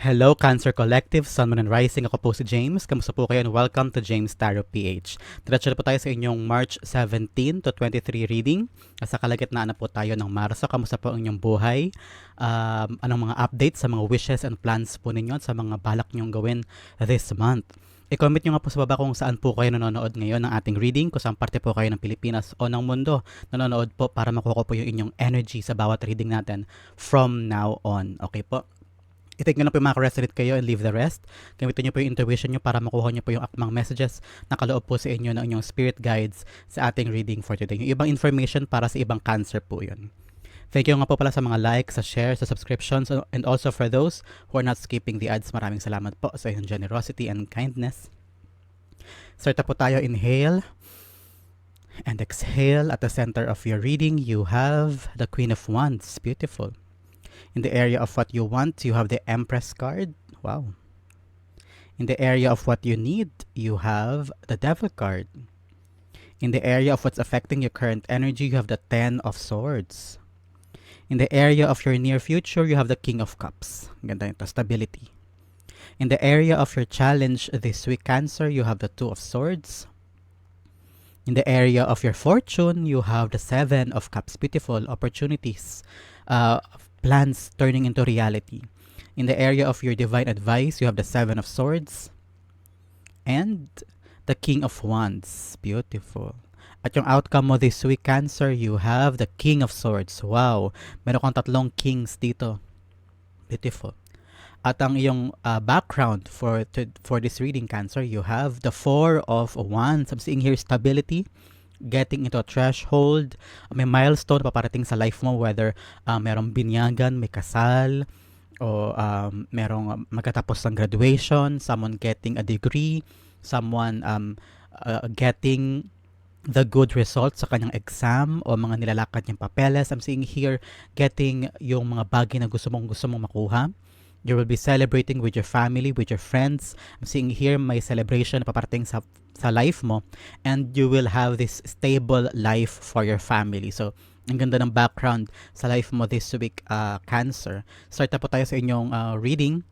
Hello Cancer Collective, Sun, Moon, and Rising. Ako po si James. Kamusta po kayo and welcome to James Tarot PH. Diretso na po tayo sa inyong March 17 to 23 reading. Sa kalagitnaan na po tayo ng Marso. Kamusta po ang inyong buhay? Um, anong mga updates sa mga wishes and plans po ninyo sa mga balak nyong gawin this month? I-comment nyo nga po sa baba kung saan po kayo nanonood ngayon ng ating reading, kung saan parte po kayo ng Pilipinas o ng mundo nanonood po para makuha po yung inyong energy sa bawat reading natin from now on. Okay po? I-take nyo lang po yung mga resonate kayo and leave the rest. Gamitin nyo po yung intuition nyo para makuha nyo po yung akmang messages na kaloob po sa inyo ng inyong spirit guides sa ating reading for today. Yung ibang information para sa ibang cancer po yun. Thank you nga po pala sa mga likes, sa shares, sa subscriptions, and also for those who are not skipping the ads. Maraming salamat po sa inyong generosity and kindness. Start po tayo. Inhale and exhale. At the center of your reading, you have the Queen of Wands. Beautiful. In the area of what you want, you have the Empress card. Wow. In the area of what you need, you have the Devil card. In the area of what's affecting your current energy, you have the Ten of Swords. In the area of your near future, you have the King of Cups. Ganda ito, stability. In the area of your challenge this week, Cancer, you have the Two of Swords. In the area of your fortune, you have the Seven of Cups. Beautiful opportunities, uh, plans turning into reality. In the area of your divine advice, you have the Seven of Swords and the King of Wands. Beautiful. At yung outcome mo this week, Cancer, you have the King of Swords. Wow. Meron kang tatlong kings dito. Beautiful. At ang iyong uh, background for to, for this reading, Cancer, you have the Four of Wands. I'm seeing here stability, getting into a threshold, may milestone paparating sa life mo, whether uh, merong binyagan, may kasal, o um, merong magkatapos ng graduation, someone getting a degree, someone um, uh, getting the good results sa kanyang exam o mga nilalakad niyang papeles. I'm seeing here getting yung mga bagay na gusto mong gusto mong makuha. You will be celebrating with your family, with your friends. I'm seeing here may celebration na paparating sa sa life mo and you will have this stable life for your family. So, ang ganda ng background sa life mo this week, uh, Cancer. Start na po tayo sa inyong uh, reading.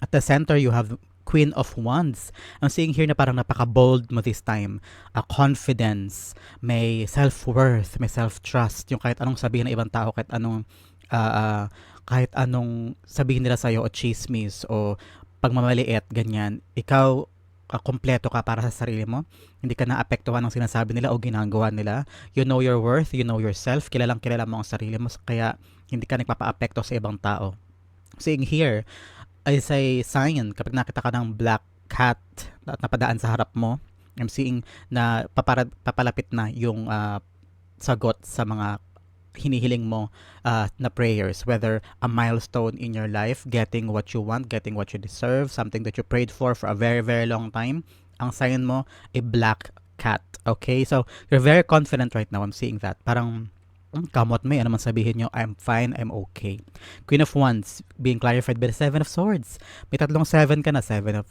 At the center, you have Queen of Wands. I'm seeing here na parang napaka-bold mo this time. A confidence, may self-worth, may self-trust. Yung kahit anong sabihin ng ibang tao, kahit anong uh, uh, kahit anong sabihin nila sa'yo o chismis o pagmamaliit, ganyan, ikaw uh, kompleto ka para sa sarili mo. Hindi ka naapektuhan ng sinasabi nila o ginagawa nila. You know your worth, you know yourself, kilalang kilala mo ang sarili mo, kaya hindi ka nagpapa-apekto sa ibang tao. Seeing here, is a sign kapag nakita ka ng black cat at napadaan sa harap mo, I'm seeing na papara, papalapit na yung uh, sagot sa mga hinihiling mo uh, na prayers, whether a milestone in your life, getting what you want, getting what you deserve, something that you prayed for for a very, very long time, ang sign mo, a black cat. Okay? So, you're very confident right now. I'm seeing that. Parang, kamot may, ano man sabihin nyo, I'm fine, I'm okay. Queen of Wands, being clarified by the Seven of Swords. May tatlong seven ka na, Seven of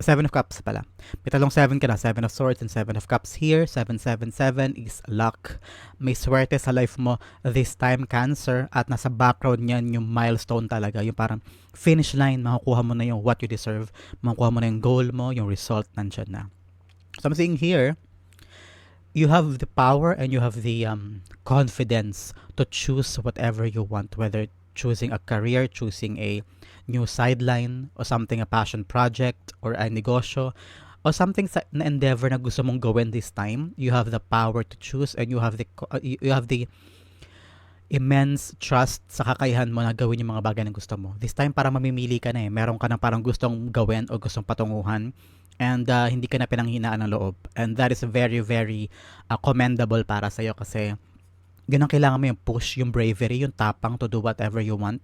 Seven of Cups pala. May tatlong seven ka na, Seven of Swords and Seven of Cups here. Seven, seven, seven is luck. May swerte sa life mo this time, Cancer. At nasa background niyan yung milestone talaga. Yung parang finish line, makukuha mo na yung what you deserve. Makukuha mo na yung goal mo, yung result nandyan na. So I'm seeing here, you have the power and you have the um, confidence to choose whatever you want, whether choosing a career, choosing a new sideline, or something, a passion project, or a negosyo, or something sa na endeavor na gusto mong gawin this time, you have the power to choose and you have the uh, you have the immense trust sa kakayahan mo na gawin yung mga bagay na gusto mo. This time parang mamimili ka na eh. Meron ka na parang gustong gawin o gustong patunguhan and uh, hindi ka na pinanghinaan ng loob. And that is very, very uh, commendable para sa'yo kasi ganun kailangan mo yung push, yung bravery, yung tapang to do whatever you want.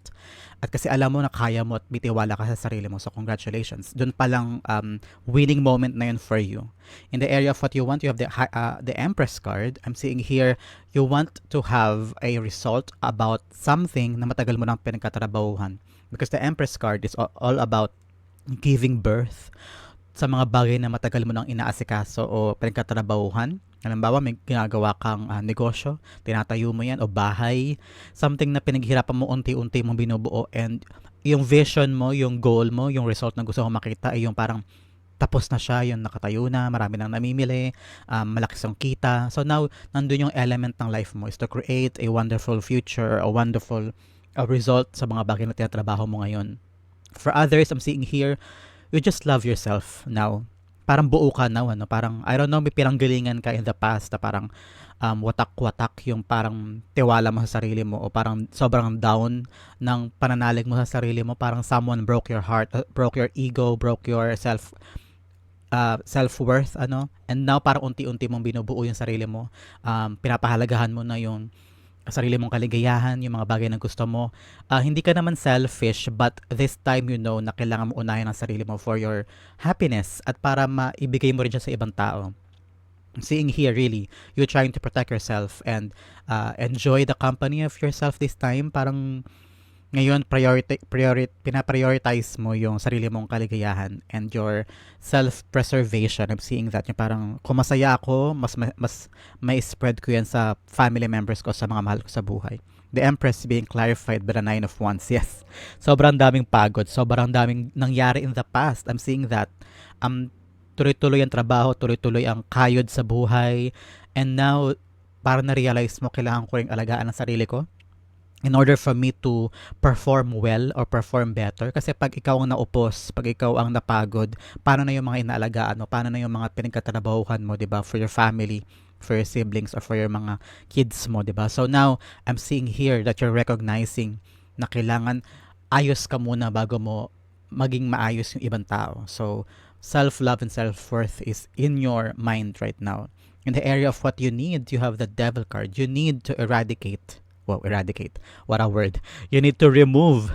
At kasi alam mo na kaya mo at bitiwala ka sa sarili mo. So congratulations. Doon pa lang um, winning moment na yun for you. In the area of what you want, you have the, uh, the Empress card. I'm seeing here, you want to have a result about something na matagal mo nang pinagkatrabahuhan. Because the Empress card is all about giving birth sa mga bagay na matagal mo nang inaasikaso o pinagkatrabahuhan. Halimbawa, may ginagawa kang uh, negosyo, tinatayo mo yan, o bahay, something na pinaghirapan mo unti-unti mong binubuo and yung vision mo, yung goal mo, yung result na gusto mo makita ay yung parang tapos na siya, yung nakatayo na, marami nang namimili, um, malaki ang kita. So now, nandun yung element ng life mo is to create a wonderful future, a wonderful uh, result sa mga bagay na tinatrabaho mo ngayon. For others, I'm seeing here, you just love yourself now. Parang buo ka now, ano? Parang, I don't know, may pinanggalingan ka in the past na parang um, watak-watak yung parang tiwala mo sa sarili mo o parang sobrang down ng pananalig mo sa sarili mo. Parang someone broke your heart, uh, broke your ego, broke your self uh, self-worth, ano? And now, parang unti-unti mong binubuo yung sarili mo. Um, pinapahalagahan mo na yung sarili mong kaligayahan, yung mga bagay na gusto mo. Uh, hindi ka naman selfish, but this time you know na kailangan mo unahin ang sarili mo for your happiness at para maibigay mo rin siya sa ibang tao seeing here really you trying to protect yourself and uh, enjoy the company of yourself this time parang ngayon priority priority pina-prioritize mo yung sarili mong kaligayahan and your self-preservation. I'm seeing that yung parang kung masaya ako mas mas may spread ko yan sa family members ko sa mga mahal ko sa buhay. The Empress being clarified by the Nine of Wands. Yes. Sobrang daming pagod. Sobrang daming nangyari in the past. I'm seeing that um tuloy-tuloy ang trabaho, tuloy-tuloy ang kayod sa buhay. And now, para na-realize mo, kailangan ko rin alagaan ang sarili ko in order for me to perform well or perform better. Kasi pag ikaw ang naupos, pag ikaw ang napagod, paano na yung mga inaalagaan mo? Paano na yung mga pinagkatrabahuhan mo, di ba? For your family, for your siblings, or for your mga kids mo, di ba? So now, I'm seeing here that you're recognizing na kailangan ayos ka muna bago mo maging maayos yung ibang tao. So, self-love and self-worth is in your mind right now. In the area of what you need, you have the devil card. You need to eradicate. Well, eradicate. What a word. You need to remove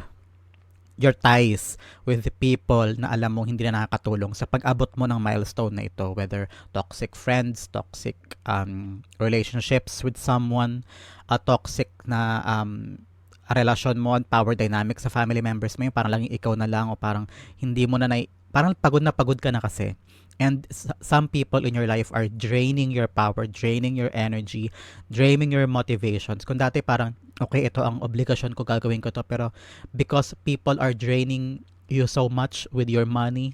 your ties with the people na alam mong hindi na nakakatulong sa pag-abot mo ng milestone na ito, whether toxic friends, toxic um, relationships with someone, a toxic na um, relasyon mo, power dynamics sa family members mo, yung parang lang ikaw na lang o parang hindi mo na na parang pagod na pagod ka na kasi. And some people in your life are draining your power, draining your energy, draining your motivations. Kung dati parang, okay, ito ang obligasyon ko, gagawin ko to. Pero because people are draining you so much with your money,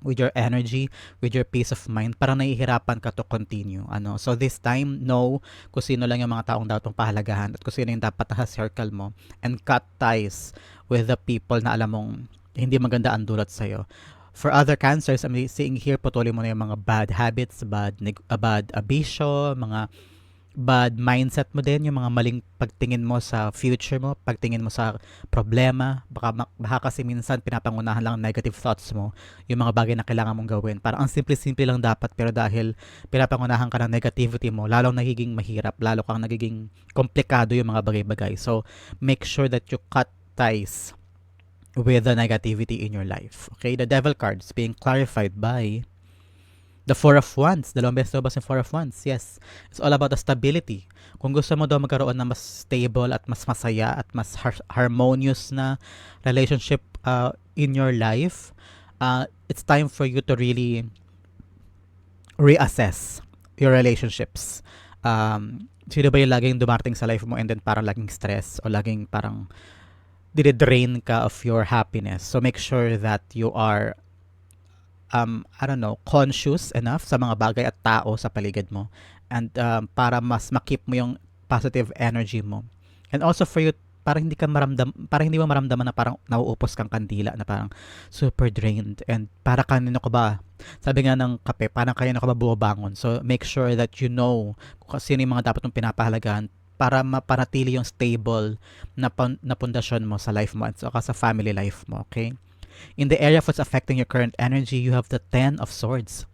with your energy, with your peace of mind, parang nahihirapan ka to continue. Ano? So this time, know kung sino lang yung mga taong dapat pahalagahan at kung sino yung dapat sa circle mo and cut ties with the people na alam mong hindi maganda ang dulot sa'yo for other cancers, I'm seeing here patuloy mo na yung mga bad habits, bad, uh, bad abisyo, mga bad mindset mo din, yung mga maling pagtingin mo sa future mo, pagtingin mo sa problema, baka, baka kasi minsan pinapangunahan lang negative thoughts mo, yung mga bagay na kailangan mong gawin. Parang ang simple-simple lang dapat, pero dahil pinapangunahan ka ng negativity mo, lalong nagiging mahirap, lalo kang nagiging komplikado yung mga bagay-bagay. So, make sure that you cut ties with the negativity in your life. Okay, the devil card is being clarified by the Four of Wands. Dalawang beses ba yung Four of Wands? Yes. It's all about the stability. Kung gusto mo daw magkaroon ng mas stable at mas masaya at mas har- harmonious na relationship uh, in your life, uh, it's time for you to really reassess your relationships. Um, sino ba yung laging dumarating sa life mo and then parang laging stress o laging parang dinedrain ka of your happiness. So make sure that you are um, I don't know, conscious enough sa mga bagay at tao sa paligid mo and um, para mas makip mo yung positive energy mo. And also for you para hindi ka maramdam para hindi mo maramdaman na parang nauupos kang kandila na parang super drained and para kanino ka ba sabi nga ng kape parang kanino ka ba bumabangon so make sure that you know kung sino yung mga dapat mong pinapahalagahan para mapanatili yung stable na, na pundasyon mo sa life mo at saka sa family life mo, okay? In the area of what's affecting your current energy, you have the Ten of Swords.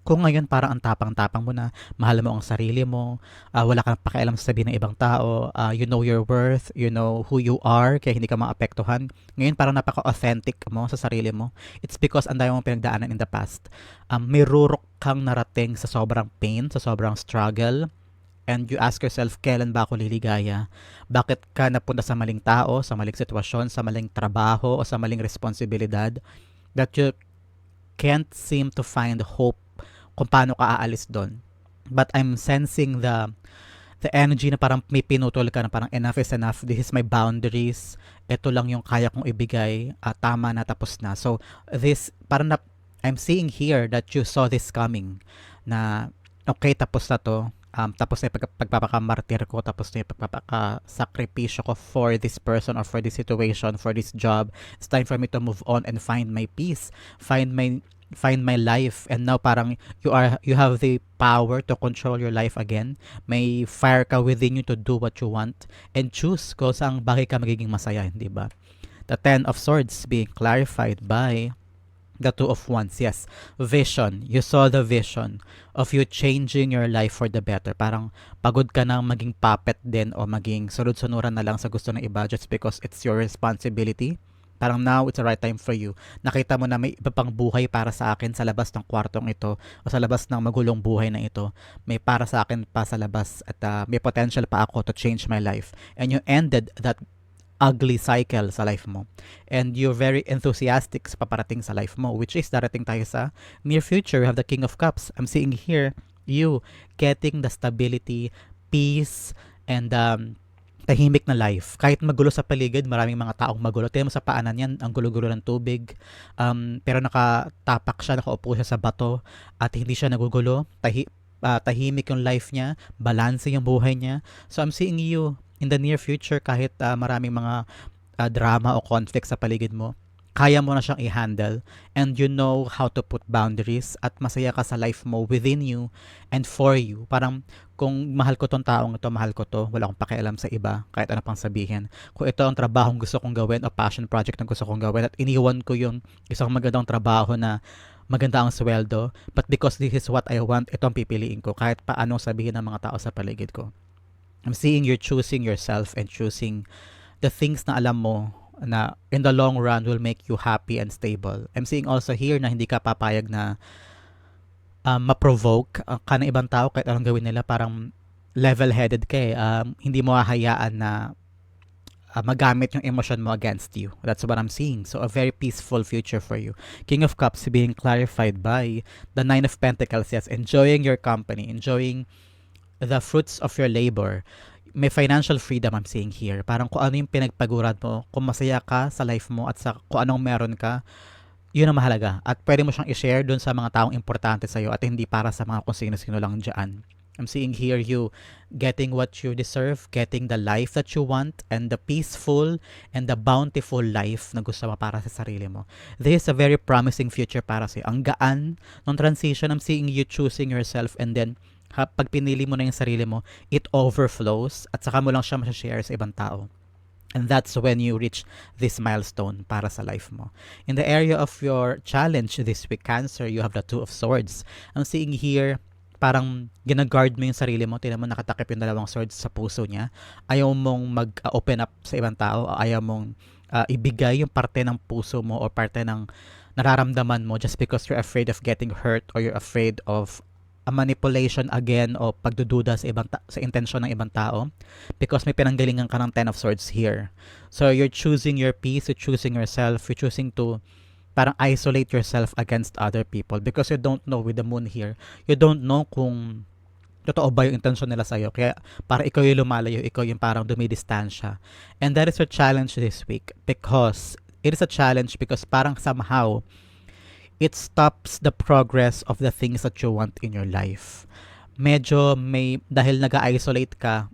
Kung ngayon parang ang tapang-tapang mo na, mahal mo ang sarili mo, uh, wala kang pakialam sa sabihin ng ibang tao, uh, you know your worth, you know who you are, kaya hindi ka maapektuhan. Ngayon parang napaka-authentic mo sa sarili mo. It's because ang dami mong pinagdaanan in the past. Um, may rurok kang narating sa sobrang pain, sa sobrang struggle, and you ask yourself, kailan ba ako liligaya? Bakit ka napunta sa maling tao, sa maling sitwasyon, sa maling trabaho, o sa maling responsibilidad that you can't seem to find hope kung paano ka aalis doon. But I'm sensing the the energy na parang may pinutol ka na parang enough is enough. This is my boundaries. Ito lang yung kaya kong ibigay. Ah, tama na, tapos na. So, this, parang na, I'm seeing here that you saw this coming na okay, tapos na to. Um, tapos na yung pag, pagpapakamartir ko, tapos na yung pagpapakasakripisyo ko for this person or for this situation, for this job. It's time for me to move on and find my peace. Find my find my life and now parang you are you have the power to control your life again may fire ka within you to do what you want and choose kung saan bagay ka magiging masaya hindi ba the ten of swords being clarified by the two of wands yes vision you saw the vision of you changing your life for the better parang pagod ka na maging puppet din o maging sunod-sunuran na lang sa gusto ng iba just because it's your responsibility Parang now it's the right time for you. Nakita mo na may iba pang buhay para sa akin sa labas ng kwartong ito o sa labas ng magulong buhay na ito. May para sa akin pa sa labas at uh, may potential pa ako to change my life. And you ended that ugly cycle sa life mo. And you're very enthusiastic sa paparating sa life mo, which is darating tayo sa near future. We have the King of Cups. I'm seeing here you getting the stability, peace, and um, tahimik na life. Kahit magulo sa paligid, maraming mga taong magulo. Tingnan mo sa paanan yan, ang gulo-gulo ng tubig. Um, pero nakatapak siya, nakaupo siya sa bato at hindi siya nagugulo. Tahi, uh, tahimik yung life niya, balance yung buhay niya. So I'm seeing you in the near future kahit uh, maraming mga uh, drama o conflict sa paligid mo kaya mo na siyang i-handle and you know how to put boundaries at masaya ka sa life mo within you and for you. Parang kung mahal ko tong taong ito, mahal ko to, wala akong pakialam sa iba, kahit ano pang sabihin. Kung ito ang trabahong gusto kong gawin o passion project na gusto kong gawin at iniwan ko yung isang magandang trabaho na maganda ang sweldo, but because this is what I want, ito ang pipiliin ko kahit pa anong sabihin ng mga tao sa paligid ko. I'm seeing you're choosing yourself and choosing the things na alam mo na in the long run will make you happy and stable. I'm seeing also here na hindi ka papayag na um, ma-provoke uh, ka ng ibang tao kahit anong gawin nila parang level-headed ka eh. Um, hindi mo hahayaan na uh, magamit yung emotion mo against you. That's what I'm seeing. So, a very peaceful future for you. King of Cups being clarified by the Nine of Pentacles. Yes, enjoying your company, enjoying the fruits of your labor may financial freedom I'm seeing here. Parang kung ano yung pinagpaguran mo, kung masaya ka sa life mo at sa kung anong meron ka, yun ang mahalaga. At pwede mo siyang i-share dun sa mga taong importante sa'yo at hindi para sa mga kung sino-sino lang dyan. I'm seeing here you getting what you deserve, getting the life that you want, and the peaceful and the bountiful life na gusto mo para sa sarili mo. This is a very promising future para sa'yo. Ang gaan ng transition, I'm seeing you choosing yourself and then ha, pag pinili mo na yung sarili mo, it overflows at saka mo lang siya ma-share sa ibang tao. And that's when you reach this milestone para sa life mo. In the area of your challenge this week, Cancer, you have the Two of Swords. I'm seeing here, parang ginaguard mo yung sarili mo. Tinan mo nakatakip yung dalawang swords sa puso niya. Ayaw mong mag-open up sa ibang tao. Ayaw mong uh, ibigay yung parte ng puso mo o parte ng nararamdaman mo just because you're afraid of getting hurt or you're afraid of a manipulation again o pagdududa sa ibang ta- sa intensyon ng ibang tao because may pinanggalingan ka ng Ten of Swords here. So you're choosing your peace, you're choosing yourself, you're choosing to parang isolate yourself against other people because you don't know with the moon here. You don't know kung totoo ba yung intensyon nila sa'yo. Kaya para ikaw yung lumalayo, ikaw yung parang dumidistansya. And that is your challenge this week because it is a challenge because parang somehow it stops the progress of the things that you want in your life. Medyo may, dahil nag-isolate ka,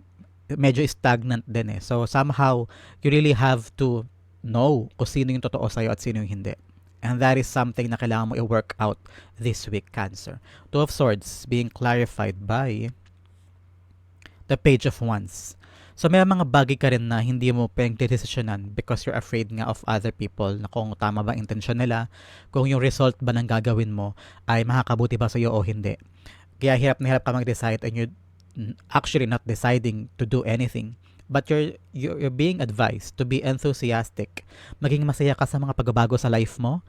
medyo stagnant din eh. So somehow, you really have to know kung sino yung totoo sa'yo at sino yung hindi. And that is something na kailangan mo i-work out this week, Cancer. Two of Swords being clarified by the Page of Wands. So may mga bagay ka rin na hindi mo pinagdedesisyonan because you're afraid nga of other people na kung tama ba intensyon nila, kung yung result ba ng gagawin mo ay makakabuti ba sa iyo o hindi. Kaya hirap na hirap ka mag-decide and you're actually not deciding to do anything. But you're, you're being advised to be enthusiastic. Maging masaya ka sa mga pagbabago sa life mo.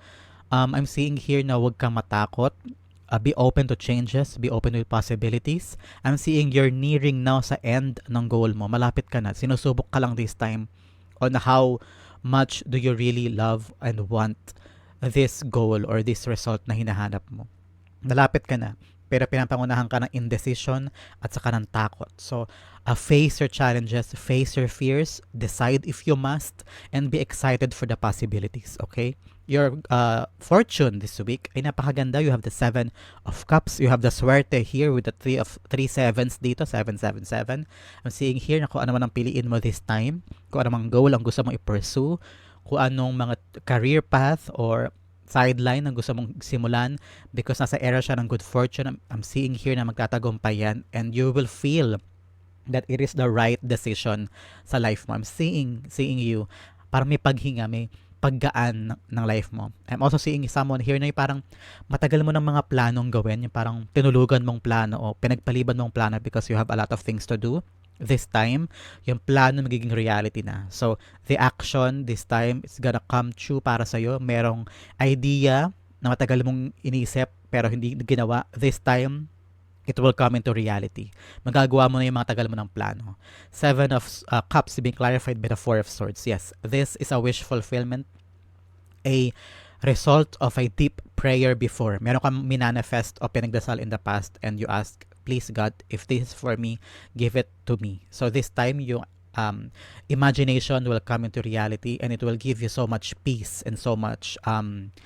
Um, I'm seeing here na huwag kang matakot uh, be open to changes, be open with possibilities. I'm seeing you're nearing now sa end ng goal mo. Malapit ka na. Sinusubok ka lang this time on how much do you really love and want this goal or this result na hinahanap mo. Malapit ka na. Pero pinapangunahan ka ng indecision at saka ng takot. So, uh, face your challenges, face your fears, decide if you must, and be excited for the possibilities, okay? Your uh, fortune this week ay napakaganda. You have the Seven of Cups. You have the Suerte here with the three of three sevens dito, 777. I'm seeing here na kung ano man ang piliin mo this time, kung ano mang goal ang gusto mong i-pursue, kung anong mga career path or sideline na gusto mong simulan because nasa era siya ng good fortune. I'm, seeing here na magtatagumpay yan and you will feel that it is the right decision sa life mo. I'm seeing, seeing you para may paghinga, may paggaan ng life mo. I'm also seeing someone here na yung parang matagal mo ng mga planong gawin, yung parang tinulugan mong plano o pinagpaliban mong plano because you have a lot of things to do this time, yung plano magiging reality na. So, the action this time is gonna come true para sa'yo. Merong idea na matagal mong inisip pero hindi ginawa. This time, it will come into reality. Magagawa mo na yung mga tagal mo ng plano. Seven of uh, Cups being clarified by the Four of Swords. Yes, this is a wish fulfillment. A result of a deep prayer before. Meron kang minanifest o pinagdasal in the past and you ask please God, if this is for me, give it to me. So this time, yung um, imagination will come into reality and it will give you so much peace and so much um,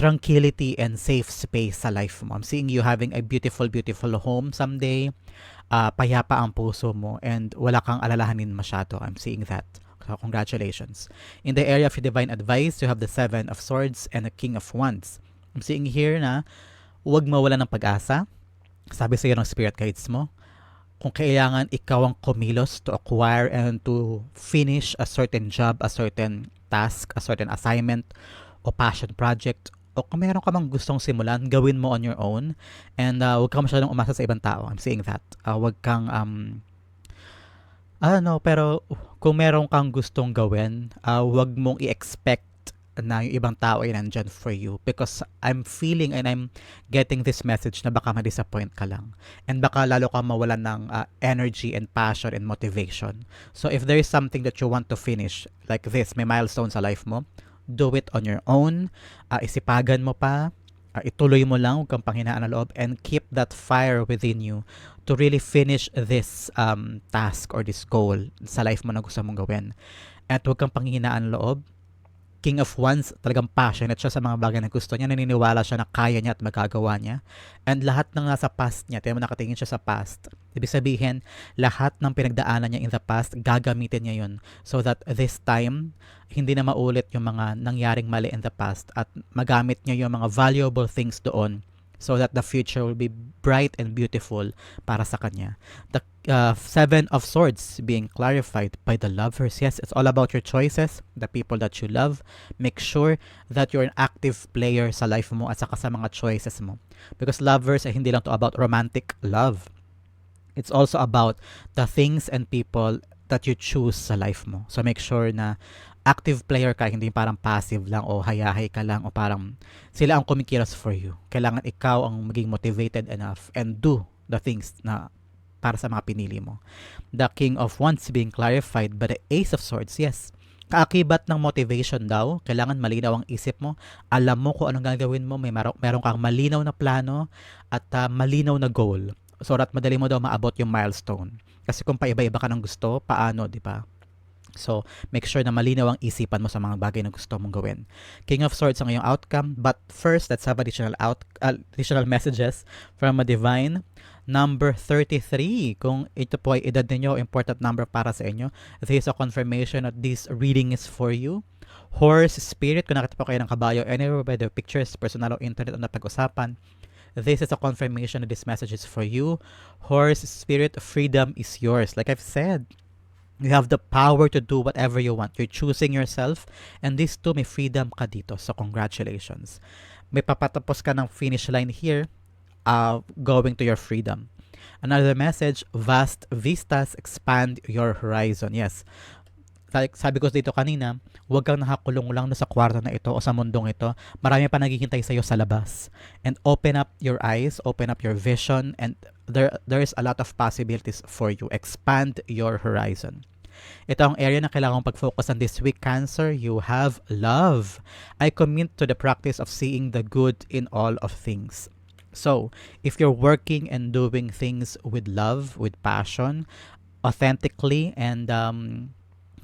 tranquility and safe space sa life mo. I'm seeing you having a beautiful, beautiful home someday. Uh, payapa ang puso mo and wala kang alalahanin masyado. I'm seeing that. So congratulations. In the area of divine advice, you have the Seven of Swords and the King of Wands. I'm seeing here na huwag mawala ng pag-asa sabi sa iyo ng spirit guides mo, kung kailangan ikaw ang kumilos to acquire and to finish a certain job, a certain task, a certain assignment, o passion project, o kung meron ka mang gustong simulan, gawin mo on your own. And uh, huwag ka masyadong umasa sa ibang tao. I'm saying that. Uh, huwag kang, um, ano, pero kung meron kang gustong gawin, uh, huwag mong i-expect na yung ibang tao ay nandyan for you because I'm feeling and I'm getting this message na baka ma-disappoint ka lang. And baka lalo ka mawalan ng uh, energy and passion and motivation. So if there is something that you want to finish like this, may milestone sa life mo, do it on your own, uh, isipagan mo pa, uh, ituloy mo lang, huwag kang panghinaan ng loob. And keep that fire within you to really finish this um, task or this goal sa life mo na gusto mong gawin. At huwag kang panghinaan ng loob, King of Wands, talagang passionate siya sa mga bagay na gusto niya. Naniniwala siya na kaya niya at magagawa niya. And lahat ng nasa past niya, tiyan mo nakatingin siya sa past. Ibig sabihin, lahat ng pinagdaanan niya in the past, gagamitin niya yun. So that this time, hindi na maulit yung mga nangyaring mali in the past at magamit niya yung mga valuable things doon so that the future will be bright and beautiful para sa kanya. The uh, Seven of Swords being clarified by the lovers. Yes, it's all about your choices, the people that you love. Make sure that you're an active player sa life mo at saka sa mga choices mo. Because lovers ay hindi lang to about romantic love. It's also about the things and people that you choose sa life mo. So make sure na active player ka, hindi parang passive lang o hayahay ka lang o parang sila ang kumikilos for you. Kailangan ikaw ang maging motivated enough and do the things na para sa mga pinili mo. The King of Wands being clarified by the Ace of Swords, yes. Kaakibat ng motivation daw, kailangan malinaw ang isip mo, alam mo kung anong gagawin mo, may meron, meron kang malinaw na plano at uh, malinaw na goal so that madali mo daw maabot yung milestone. Kasi kung paiba-iba ka ng gusto, paano, di ba? So, make sure na malinaw ang isipan mo sa mga bagay na gusto mong gawin. King of Swords ang iyong outcome, but first, let's have additional, out, uh, additional messages from a divine. Number 33, kung ito po ay edad ninyo, important number para sa inyo. This is a confirmation that this reading is for you. Horse Spirit, kung nakita po kayo ng kabayo anywhere by the pictures, personal o internet o napag-usapan, this is a confirmation that this message is for you. Horse Spirit, freedom is yours. Like I've said, You have the power to do whatever you want. You're choosing yourself. And this too, may freedom ka dito. So, congratulations. May papatapos ka ng finish line here, uh, going to your freedom. Another message, vast vistas expand your horizon. Yes, sabi ko dito kanina, huwag kang nakakulong lang sa kwarto na ito o sa mundong ito. Marami pa naghihintay sa iyo sa labas. And open up your eyes, open up your vision, and there, there is a lot of possibilities for you. Expand your horizon. Ito ang area na kailangan pag-focus on this week, Cancer. You have love. I commit to the practice of seeing the good in all of things. So, if you're working and doing things with love, with passion, authentically, and um,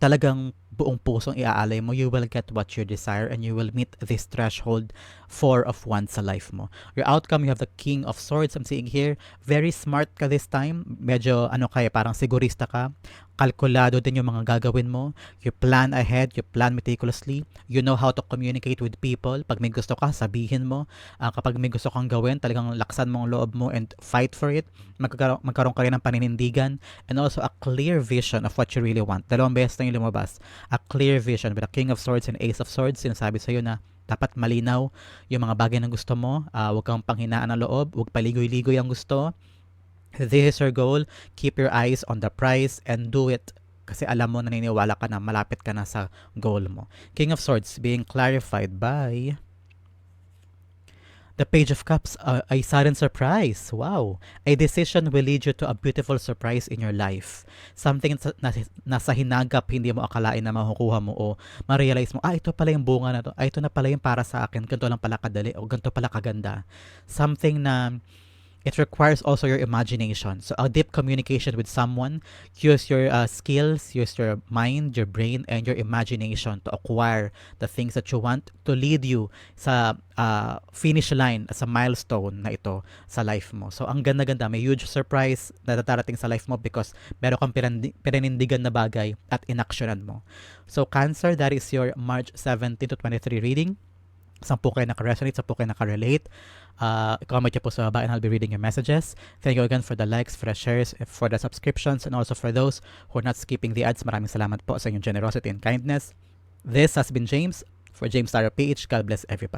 talagang buong pusong iaalay mo, you will get what you desire and you will meet this threshold four of one sa life mo. Your outcome, you have the King of Swords, I'm seeing here. Very smart ka this time. Medyo, ano kaya, parang sigurista ka. Kalkulado din yung mga gagawin mo. You plan ahead, you plan meticulously. You know how to communicate with people. Pag may gusto ka, sabihin mo. Ah, kapag may gusto kang gawin, talagang laksan mo ang loob mo and fight for it. Magkakaroon, magkaroon ka rin ng paninindigan and also a clear vision of what you really want. Dalawang beses na yung lumabas. A clear vision with a King of Swords and Ace of Swords. Sinasabi sa'yo na dapat malinaw yung mga bagay na gusto mo. Ah, huwag kang panghinaan ng loob. Huwag paligoy-ligoy ang gusto. This is your goal. Keep your eyes on the prize and do it kasi alam mo, naniniwala ka na malapit ka na sa goal mo. King of Swords being clarified by the Page of Cups, uh, a sudden surprise. Wow. A decision will lead you to a beautiful surprise in your life. Something sa, na, nasa hinagap, hindi mo akalain na makukuha mo o ma-realize mo, ah, ito pala yung bunga na to. Ah, ito na pala yung para sa akin. Ganito lang pala kadali o ganito pala kaganda. Something na it requires also your imagination. So a deep communication with someone, use your uh, skills, use your mind, your brain, and your imagination to acquire the things that you want to lead you sa uh, finish line, sa milestone na ito sa life mo. So ang ganda-ganda, may huge surprise na datarating sa life mo because meron kang pinanindigan na bagay at inaksyonan mo. So Cancer, that is your March 17 to 23 reading. Sampu kayo naka-resonate, sampu kayo naka-relate. Uh, comment nyo po sa baba and I'll be reading your messages. Thank you again for the likes, for the shares, for the subscriptions, and also for those who are not skipping the ads. Maraming salamat po sa inyong generosity and kindness. This has been James for James Taro PH. God bless everybody.